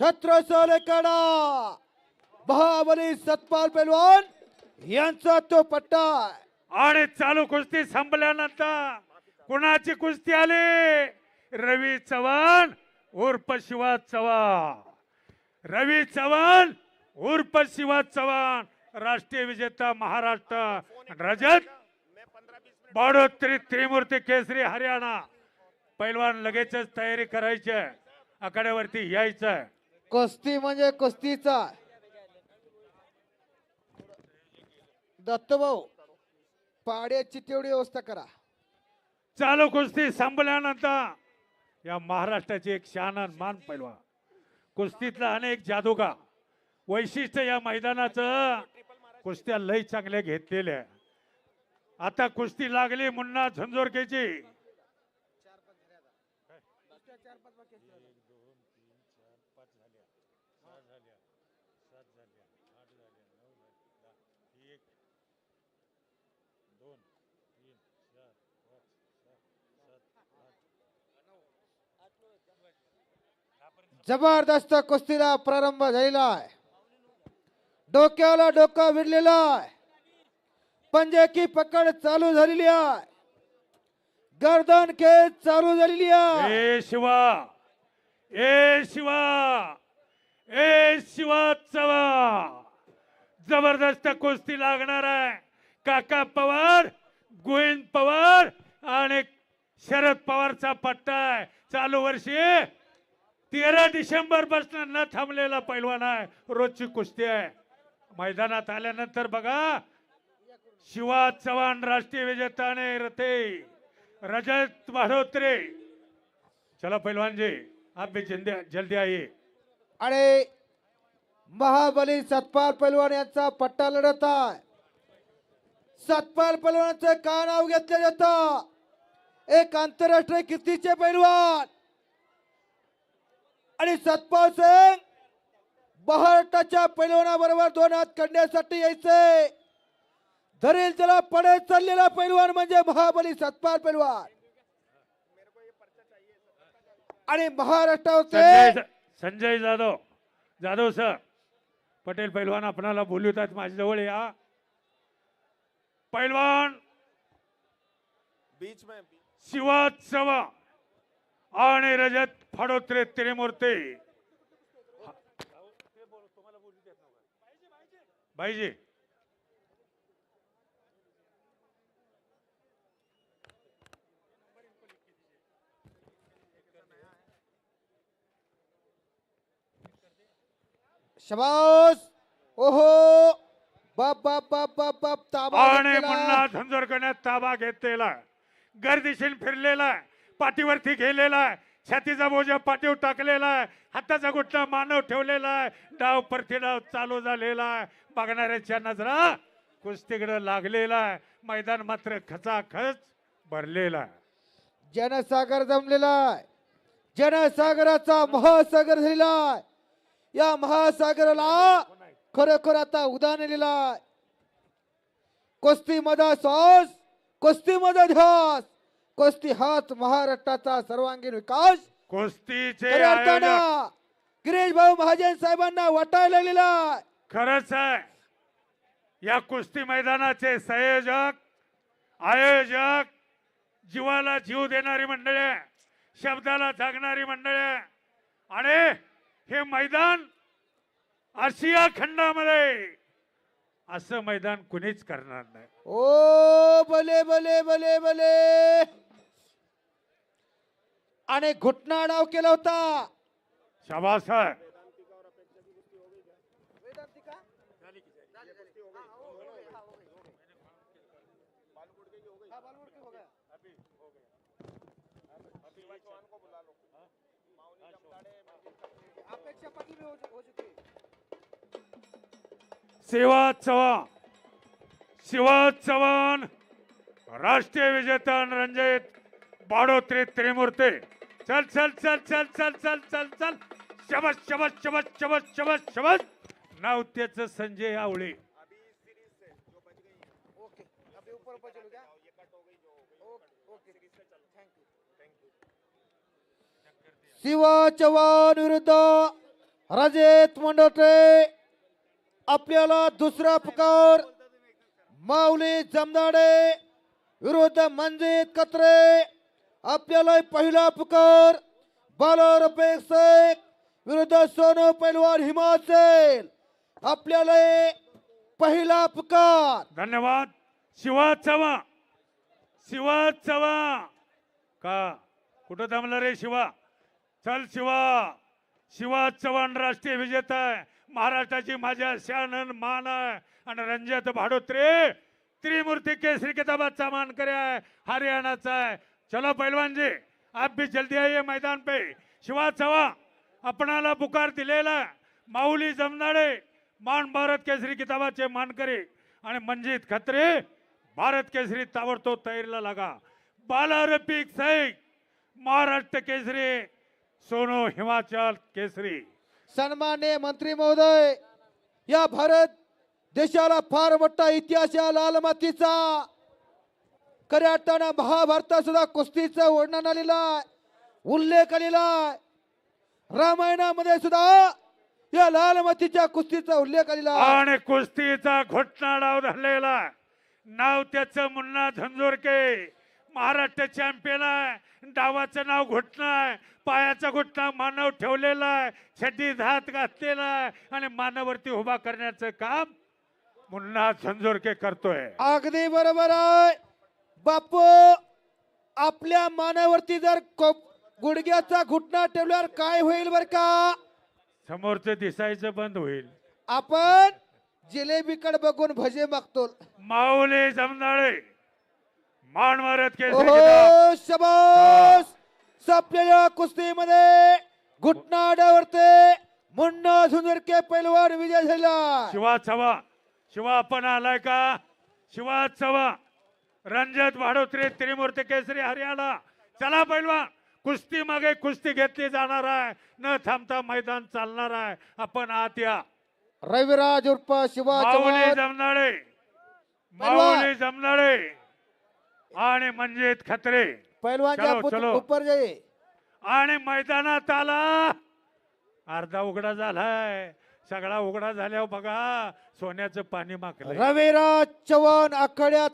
छत्रसाल कडा महाबली सतपाल पैलवान यांचा तो पट्टा आणि चालू कुस्ती संपल्यानंतर कुणाची कुस्ती आली? रवी चव्हाण उर्फ शिवा चव्हाण. रवी चव्हाण उर्फ शिवा चव्हाण. राष्ट्रीय विजेता महाराष्ट्र. रजत बाडोत्री त्रिमूर्ती केसरी हरियाणा. पैलवान लगेचच तयारी करायची आकड्यावरती यायचं कुस्ती म्हणजे कुस्तीचा. दत्तभाऊ पाड्याची तेवढी व्यवस्था करा. चालू कुस्ती संपल्यानंतर या महाराष्ट्राची एक शान मान पैलवा कुस्तीतला अनेक जादूगा वैशिष्ट्य या मैदानाचं कुस्त्या लय चांगल्या घेतलेल्या आता कुस्ती लागली मुन्ना झंझोरकेची जबरदस्त कुस्तीला प्रारंभ झालेला आहे डोक्याला डोकं विडलेला आहे पंजे की पकड चालू झालेली आहे. गर्दन खेच चालू झालेली आहे. ए शिवा ए शिवा ए शिवा चवा. जबरदस्त कुस्ती लागणार आहे. काका पवार गोविंद पवार आणि शरद पवारचा पट्टा आहे. चालू वर्षी तेरा डिसेंबरपासून न थांबलेला पैलवान आहे. रोजची कुस्ती आहे. मैदानात आल्यानंतर बघा शिवा चव्हाण राष्ट्रीय विजेताने रथे रजत वाढोत्रे. चला पहलवान जी आप भी जल्दी जल्दी आइए. आणि महाबली सतपाल पैलवान यांचा पट्टा लढत आहे. सतपाल पैलवानाचं का नाव घेतलं जातं? एक आंतरराष्ट्रीय कीर्तीचे पैलवान. आणि सतपाल सिंग महाराष्ट्राच्या पैलवानाबरोबर दोन हात काढण्यासाठी यायचे. धरेल त्याला पडत चाललेला पैलवान म्हणजे महाबली सतपाल पैलवान. आणि महाराष्ट्राचे संजय संजय जाधव जाधव सर पटेल पैलवान आपणाला बोलवतात माझ्याजवळ या. पैलवान! बीच में शिवा चव्हाण आणि रजत फाडोत्रे त्रिमूर्ती भाईजी शबास ओहो बाप बाप बाप बाप बाप ताबा आणि. मुन्ना झंझर करण्यात ताबा घेतलेला. गर्दिशीन फिरलेला आहे पाठीवरती गेलेला आहे छातीचा बोजा पाठीवर टाकलेला आहे हाताचा गुटला मानव ठेवलेला आहे डाव परती डाव चालू झालेला आहे. बघणाऱ्याच्या नजरा कुस्तीकडे लागलेला आहे मैदान मात्र खचाखच भरलेला आहे. जनसागर जमलेला आहे जनसागराचा महासागर झालेला आहे. या महासागराला खरोखर आता उदाहरण आलेला आहे. कुस्ती मधा सॉस कुस्ती मधा ध्यास कुस्ती हात महाराष्ट्राचा सर्वांगीण विकास. कुस्तीचे खऱ्या आयोजक. अर्थानं गिरीश भाऊ महाजन साहेबांना वाटायला लागलेला आहे. खरंच आहे. या कुस्ती मैदानाचे संयोजक आयोजक जीवाला जीव देणारी मंडळी शब्दाला जागणारी मंडळी. आणि हे मैदान आशिया खंडामध्ये असं मैदान कुणीच करणार नाही. ओ भले भले भले भले. आणि घुटना डाव केला होता. शाबास सेवा चव्हाण. शिवा चव्हाण. राष्ट्रीय विजेता रंजित बाडोत्री त्रिमूर्ते. चल चल चल चल चल चल चल चल. शबस शबस शबस शबस शबस शबस. नाव त्याचं संजय आवळे. शिवा चव्हाण विरुद्ध रजेत मंडोटे आपल्याला दुसरा पुकार. माऊली जमदाडे विरुद्ध मंजित कत्रे. आपल्याला पहिला पुकार. बाला शेख विरुद्ध सोनू पैलवान हिमाचल. आपल्याला पहिला पुकार. धन्यवाद. शिवा चवा शिवा चवा का? कुठं दमला रे शिवा? चल शिवा. शिवा चव्हाण राष्ट्रीय विजेता आहे. महाराष्ट्राची माझ्या शान मान आणि रंजत भाडोत्रे. त्रिमूर्ती केसरी किताबाचा मान करे हरियाणाचा आहे. चलो पहलवान जी आप भी जल्दी आइए मैदान पे. शिवा चवा आपणाला पुकार दिलेला माऊली जमनाडे मान भारत केसरी किताबाचे मानकरी. आणि मंजित खत्रे भारत केसरी ताबडतोब तयारीला लागा. बाला सैक महाराष्ट्र केसरी सोनो हिमाचल केसरी. सन्मान्य मंत्री महोदय या भारत देशाला फार मोठा इतिहास या लाल मातीचा. खऱ्या अर्थानं महाभारतात सुद्धा कुस्तीचं वर्णन आलेलं आहे उल्लेख आलेला आहे. रामायणामध्ये सुद्धा या लाल मातीच्या कुस्तीचा उल्लेख आलेला आहे. आणि कुस्तीचा घोटणा झालेला नाव त्याचं मुन्ना झंझोरके महाराष्ट्र चॅम्पियन आहे. डावाचं नाव घोटणा आहे. पायाचा घोटणा मानव ठेवलेला आहे. छड्डीत हात घातलेला आहे. आणि मानावरती उभा करण्याचं काम मुन्ना झंझोरके करतोय. अगदी बरोबर आहे. बापू आपल्या मानावरती जर को- गुडघ्याचा घुटणा ठेवल्यावर काय होईल बर का? समोरचं दिसायचं बंद होईल. आपण जिलेबीकडे बघून भजे मागतो. माऊली जमदाळे मान मारत केसरी शबास! सपलेल्या कुस्तीमध्ये घुटणाड्यावरते मुन्ना झुंजरके पैलवान विजय झाला. शिवा चव्हा शिवा आपण आलाय का? शिवा चव्हा रंजत भाडोत्रे त्रिमूर्ती केसरी हरियाणा. चला पैलवा कुस्ती मागे कुस्ती घेतली जाणार आहे. न थांबता मैदान चालणार आहे. आपण आत या. रविराज उर्फ शिवा माऊली जमनाळे माऊली जमनाळे. आणि मंजित खत्रे. पैलवानच्या चलो, पुत- चलो. ऊपर आणि मैदानात आला. अर्धा उघडा झालाय. सगळा उघडा झाल्यावर बघा सोन्याचं पाणी मागलंय रविराज चव्हाण आखाड्यात